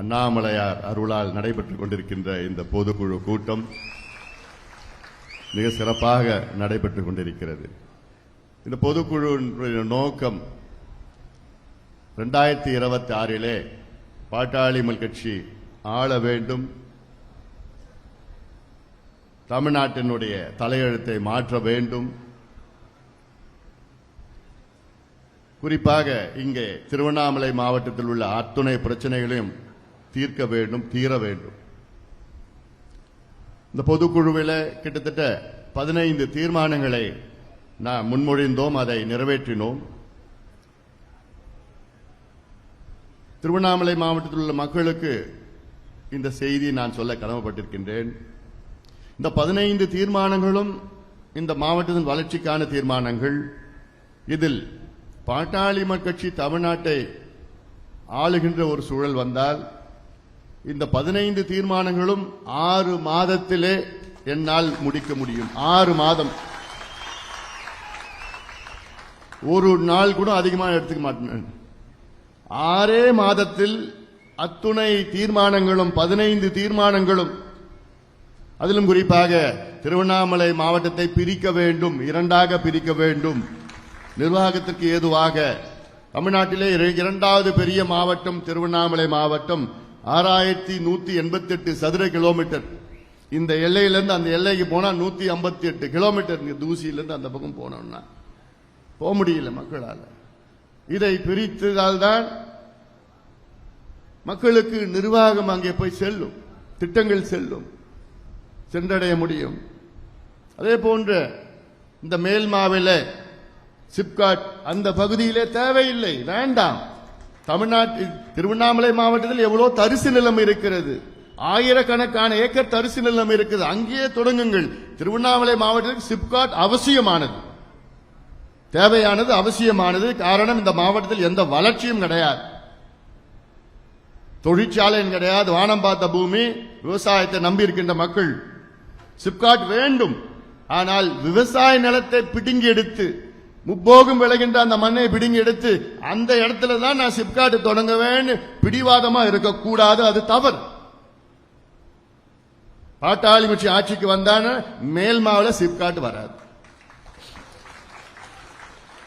அண்ணாமலையார் அருளால் நடைபெற்றுக் கொண்டிருக்கின்ற இந்த பொதுக்குழு கூட்டம் மிக சிறப்பாக நடைபெற்றுக் கொண்டிருக்கிறது. இந்த பொதுக்குழுவின் நோக்கம் ரெண்டாயிரத்தி இருபத்தி ஆறிலே பாட்டாளிமல் கட்சி ஆள வேண்டும். தமிழ்நாட்டினுடைய தலையெழுத்தை மாற்ற வேண்டும். குறிப்பாக இங்கே திருவண்ணாமலை மாவட்டத்தில் உள்ள அத்துணை பிரச்சனைகளையும் தீர்க்க வேண்டும் தீர வேண்டும். இந்த பொதுக்குழுவில் கிட்டத்தட்ட பதினைந்து தீர்மானங்களை நாம் முன்மொழிந்தோம் அதை நிறைவேற்றினோம். திருவண்ணாமலை மாவட்டத்தில் உள்ள மக்களுக்கு இந்த செய்தி நான் சொல்ல கடமைப்பட்டிருக்கின்றேன். இந்த பதினைந்து தீர்மானங்களும் இந்த மாவட்டத்தின் வளர்ச்சிக்கான தீர்மானங்கள். இதில் பாட்டாளி கட்சி தமிழ்நாட்டை ஆளுகின்ற ஒரு சூழல் வந்தால் இந்த பதினைந்து தீர்மானங்களும் ஆறு மாதத்திலே என்னால் முடிக்க முடியும். ஆறு மாதம். ஒரு நாள் கூட அதிகமாக எடுத்துக்க மாட்டேன். ஆறே மாதத்தில் அத்துணை தீர்மானங்களும் பதினைந்து தீர்மானங்களும் அதிலும் குறிப்பாக திருவண்ணாமலை மாவட்டத்தை பிரிக்க வேண்டும் இரண்டாக பிரிக்க வேண்டும். நிர்வாகத்திற்கு ஏதுவாக தமிழ்நாட்டிலே இரண்டாவது பெரிய மாவட்டம் திருவண்ணாமலை மாவட்டம் ஆறாயிரத்தி நூத்தி எண்பத்தி எட்டு சதுர கிலோமீட்டர். இந்த எல்லையிலிருந்து அந்த எல்லைக்கு போனா நூத்தி ஐம்பத்தி எட்டு கிலோமீட்டர். இங்க தூசியிலிருந்து அந்த பக்கம் போனோம்னா போக முடியல மக்களால். இதை பிரித்ததால்தான் மக்களுக்கு நிர்வாகம் அங்கே போய் செல்லும் திட்டங்கள் செல்லும் சென்றடைய முடியும். அதே போன்ற இந்த மேல்மாவில சிப்காட் அந்த பகுதியிலே தேவையில்லை வேண்டாம். தமிழ்நாட்டில் திருவண்ணாமலை மாவட்டத்தில் எவ்வளவு தரிசு நிலம் இருக்கிறது? ஆயிரக்கணக்கான ஏக்கர் தரிசு நிலம் இருக்குது. அங்கேயே தொடங்குங்கள். திருவண்ணாமலை மாவட்டத்தில் சிப்காட் அவசியமானது. தேவையானது அவசியமானது. காரணம் இந்த மாவட்டத்தில் எந்த வளர்ச்சியும் கிடையாது. தொழிற்சாலையும் கிடையாது. வானம் பார்த்த பூமி விவசாயத்தை நம்பி இருக்கின்ற மக்கள். சிப்காட் வேண்டும். ஆனால் விவசாய நிலத்தை பிடுங்கி எடுத்து முப்போகம் விளைகின்ற அந்த மண்ணை பிடுங்கி எடுத்து அந்த இடத்துல தான் நான் சிப்காட் தொடங்குவேன்னு பிடிவாதமா இருக்கக்கூடாது அது தவறு. பாட்டாளி கட்சி ஆட்சிக்கு வந்தான மேல் சிப்காட் வராது.